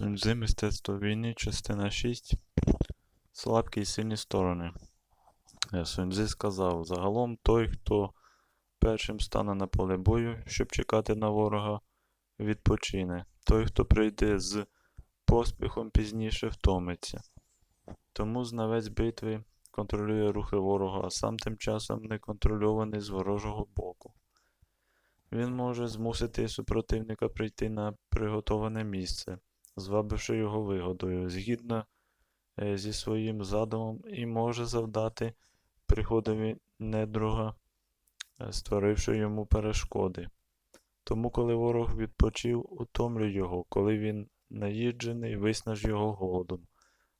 Суньцзи Мистецтво війни, частина 6. Слабкі і сильні сторони. Суньцзи сказав: Загалом той, хто першим стане на поле бою, щоб чекати на ворога, відпочине. Той, хто прийде з поспіхом пізніше, втомиться. Тому знавець битви контролює рухи ворога, а сам тим часом не контрольований з ворожого боку. Він може змусити супротивника прийти на приготоване місце, звабивши його вигодою, згідно е, зі своїм задумом, і може завдати приходові недруга, е, створивши йому перешкоди. Тому, коли ворог відпочив, утомлюй його, коли він наїджений, виснаж його голодом,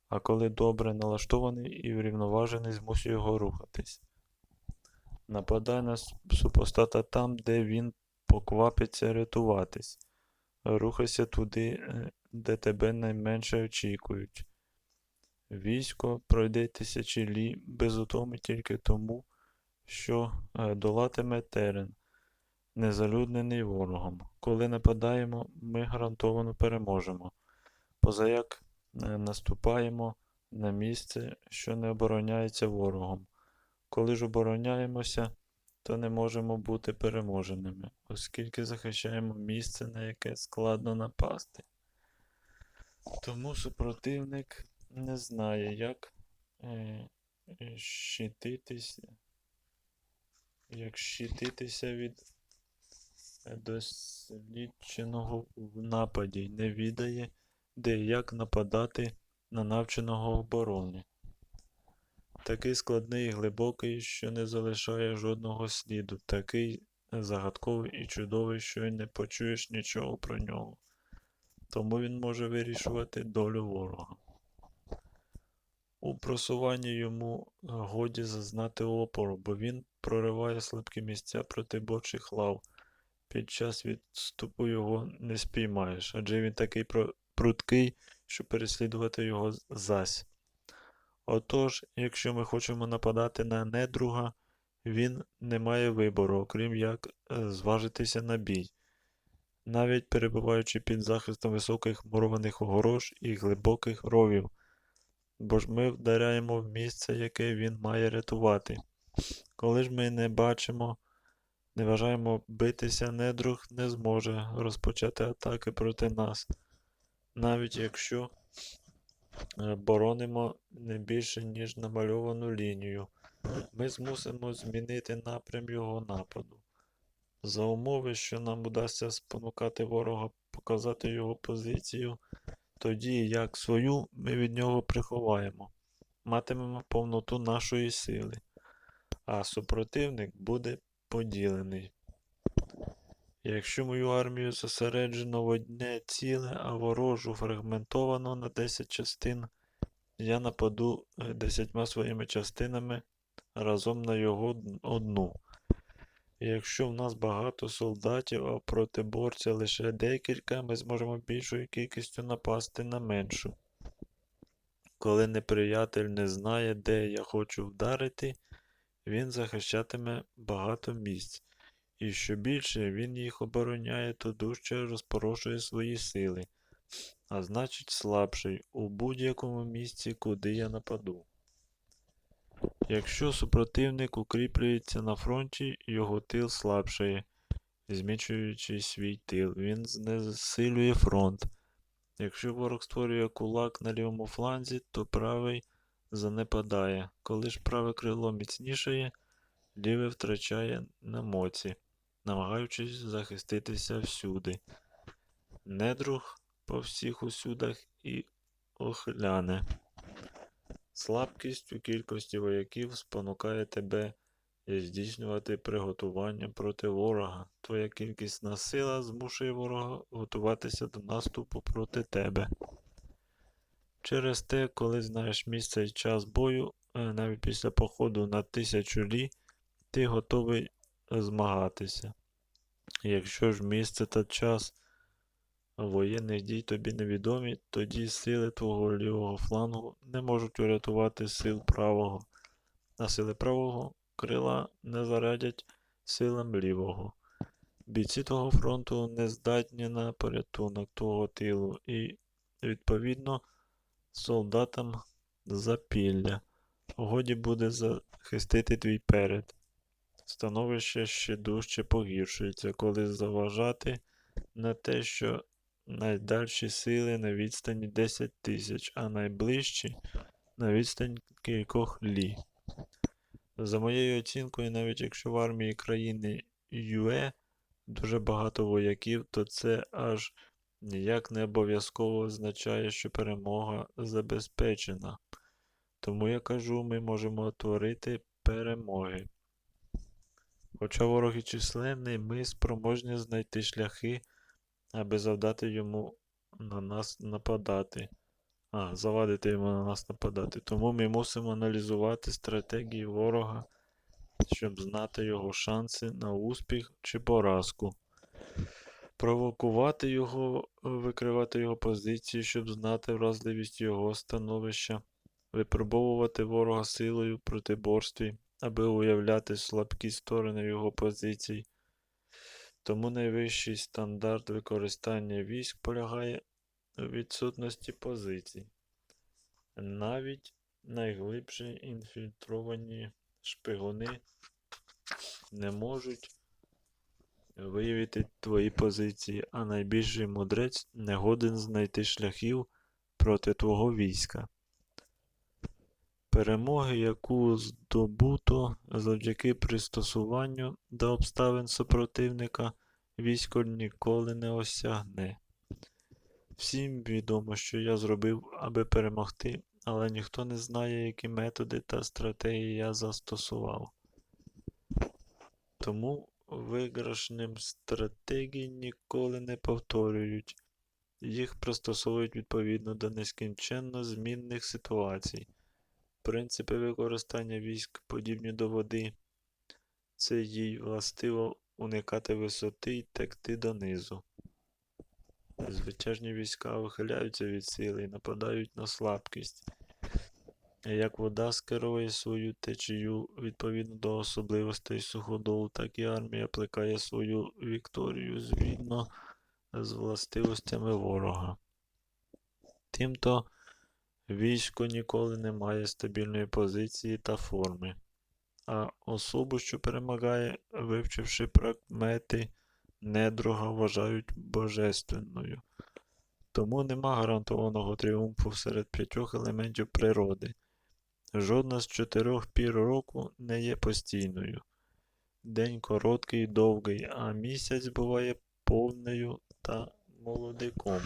а коли добре налаштований і врівноважений, змусюй його рухатись. Нападай на супостата там, де він поквапиться рятуватись. Рухайся туди, е, де тебе найменше очікують. Військо пройде тисячі без утоми тільки тому, що е, долатиме терен, незалюднений ворогом. Коли нападаємо, ми гарантовано переможемо. Позаяк е, наступаємо на місце, що не обороняється ворогом. Коли ж обороняємося, то не можемо бути переможеними, оскільки захищаємо місце, на яке складно напасти. Тому супротивник не знає, як е, е, щититися, як щититися від дослідженого в нападі, не відає, де як нападати на навченого обороні. Такий складний і глибокий, що не залишає жодного сліду, такий загадковий і чудовий, що й не почуєш нічого про нього. Тому він може вирішувати долю ворога. У просуванні йому годі зазнати опору, бо він прориває слабкі місця проти бочих лав. Під час відступу його не спіймаєш, адже він такий пруткий, що переслідувати його зась. Отож, якщо ми хочемо нападати на недруга, він не має вибору, окрім як е, зважитися на бій. Навіть перебуваючи під захистом високих мурованих огорож і глибоких ровів, бо ж ми вдаряємо в місце, яке він має рятувати. Коли ж ми не бачимо, не вважаємо битися, недруг не зможе розпочати атаки проти нас, навіть якщо е, боронимо не більше, ніж намальовану лінію. Ми змусимо змінити напрям його нападу. За умови, що нам удасться спонукати ворога показати його позицію, тоді як свою ми від нього приховаємо, матимемо повноту нашої сили, а супротивник буде поділений. Якщо мою армію зосереджено в одне ціле, а ворожу фрагментовано на 10 частин, я нападу е, десятьма своїми частинами разом на його одну. Якщо в нас багато солдатів, а проти борця лише декілька, ми зможемо більшою кількістю напасти на меншу. Коли неприятель не знає, де я хочу вдарити, він захищатиме багато місць. І що більше він їх обороняє, то дужче розпорошує свої сили, а значить слабший у будь-якому місці, куди я нападу. Якщо супротивник укріплюється на фронті, його тил слабшає, змічуючи свій тил, він знесилює фронт. Якщо ворог створює кулак на лівому фланзі, то правий занепадає. Коли ж праве крило міцнішає, ліве втрачає на моці, намагаючись захиститися всюди. Недруг по всіх усюдах і охляне. Слабкість у кількості вояків спонукає тебе здійснювати приготування проти ворога. Твоя кількісна сила змушує ворога готуватися до наступу проти тебе. Через те, коли знаєш місце і час бою, е, навіть після походу на тисячу лі, ти готовий змагатися. Якщо ж місце та час воєнних дій тобі невідомі, тоді сили твого лівого флангу не можуть урятувати сил правого, а сили правого крила не зарадять силам лівого. Бійці того фронту не здатні на порятунок твого тилу і відповідно солдатам запілля. Годі буде захистити твій перед. Становище ще дужче погіршується, коли заважати на те, що найдальші сили на відстані 10 тисяч, а найближчі на відстань кількох лі. За моєю оцінкою, навіть якщо в армії країни ЮЕ дуже багато вояків, то це аж ніяк не обов'язково означає, що перемога забезпечена. Тому я кажу, ми можемо творити перемоги. Хоча ворог і численний, ми спроможні знайти шляхи, аби завдати йому на нас нападати. А, завадити йому на нас нападати. Тому ми мусимо аналізувати стратегії ворога, щоб знати його шанси на успіх чи поразку. Провокувати його, викривати його позиції, щоб знати вразливість його становища, випробовувати ворога силою в протиборстві, аби уявляти слабкі сторони його позицій. Тому найвищий стандарт використання військ полягає у відсутності позицій. Навіть найглибші інфільтровані шпигуни не можуть виявити твої позиції, а найбільший мудрець не годен знайти шляхів проти твого війська. Перемоги, яку здобуто завдяки пристосуванню до обставин супротивника, військо ніколи не осягне. Всім відомо, що я зробив, аби перемогти, але ніхто не знає, які методи та стратегії я застосував. Тому виграшним стратегії ніколи не повторюють, їх пристосовують відповідно до нескінченно змінних ситуацій. Принципи використання військ подібні до води. Це їй властиво уникати висоти і текти донизу. Звичайні війська вихиляються від сили і нападають на слабкість. Як вода скерує свою течію відповідно до особливостей суходолу, так і армія плекає свою вікторію згідно з властивостями ворога. Тимто військо ніколи не має стабільної позиції та форми, а особу, що перемагає, вивчивши прикмети, недруга вважають божественною. Тому нема гарантованого тріумфу серед п'ятьох елементів природи. Жодна з чотирьох пір року не є постійною. День короткий і довгий, а місяць буває повнею та молодиком.